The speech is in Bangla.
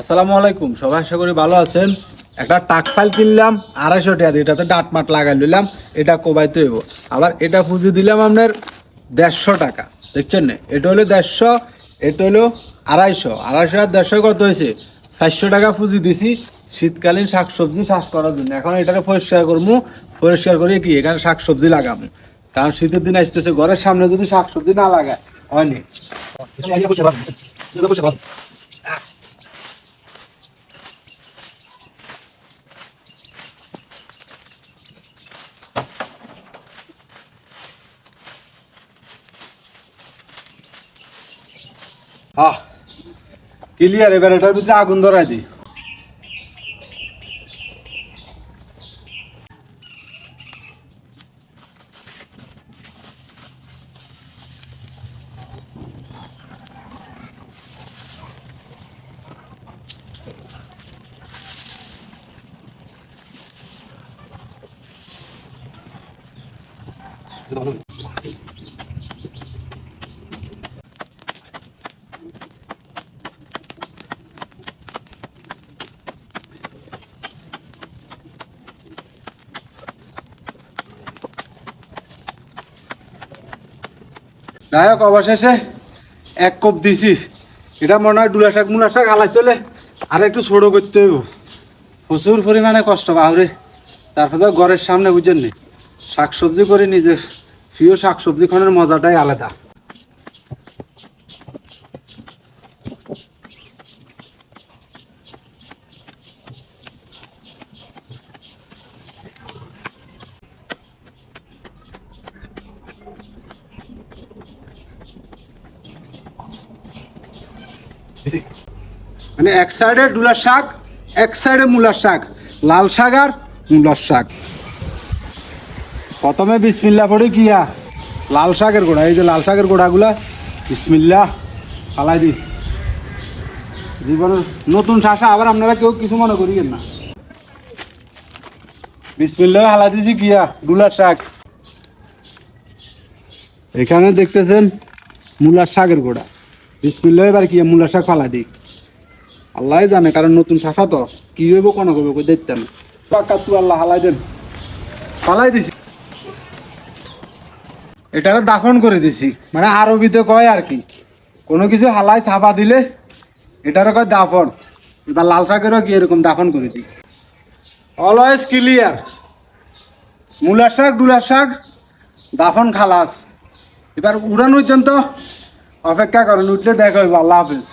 আসসালামু আলাইকুম, সবাই আশা করি ভালো আছেন। একটা টাক ফাইল কিনলাম, আড়াইশো টাকা দিয়ে, এটাতে ডাট মাট লাগাই নিলাম এটা কোবাইতে হইব। আবার এটা পুঁজি দিলাম আপনার দেড়শো টাকা, দেখছেন না? এটা হলো দেড়শো, এটা হলো আড়াইশো। আড়াইশো আর দেড়শো কত হয়েছে? চারশো টাকা পুঁজি দিছি। শীতকালীন শাকসবজি চাষ করার জন্য। এখন এটাকে পরিষ্কার করব পরিষ্কার করে কি? এখানে শাকসবজি লাগাবো কারণ শীতের দিন আসতেছে, ঘরের সামনে যদি শাকসবজি না লাগায় হয়নি আহ ক্লিয়ার এবার এটার ভিতরে আগুন ধরাই দিই। নায়ক, অবশেষে এক কপ দিছি। এটা মনে হয় ডুলা শাক, মুলা শাক আলাই তোলে। আর একটু ছোটো করতে হইব। প্রচুর পরিমাণে কষ্ট বাহরে তারপরে ঘরের সামনে বুঝেন নি শাক সবজি করে নিজের। প্রিয় শাক সবজি খানোর মজাটাই আলাদা। মানে এক সাইডে ডুলার শাক, এক সাইডে মূলার শাক। লাল শাক আর মূলার শাক। প্রথমে বিসমিল্লা পড়ে গিয়া লাল শাকের গোড়া, এই যে লাল শাকের গোড়াগুলা, বিসমিল্লা, ফালাই দি। জীবনের নতুন শাসা, আবার আপনারা কেউ কিছু মনে করিয়েন না। বিসমিল্লা হালা দিছি গিয়া ডুলার শাক। এখানে দেখতেছেন মূলার শাকের গোড়া। বিসমিল্লা এবার কি মূলার শাক ফালা দিই আল্লাহ জানে, কারণ নতুন শাখা তো। কি হইব, কোনো করব কই দেখতাম পাকা তু আল্লাহ হালাই দেন। ফালাই দিছি। এটারে দাফন করে দিছি। মানে আরবিতে কয় আর কি? কোনো কিছু হালাই ছাপা দিলে এটারও কয় দাফন। এবার লাল শাকেরও কি এরকম দাফন করে দিই? Always clear. মূলার শাক ডুলার শাক, দাফন খালাস। এবার উড়ান পর্যন্ত অপেক্ষা করেন উঠলে দেখা হইব আল্লাহ হাফিজ।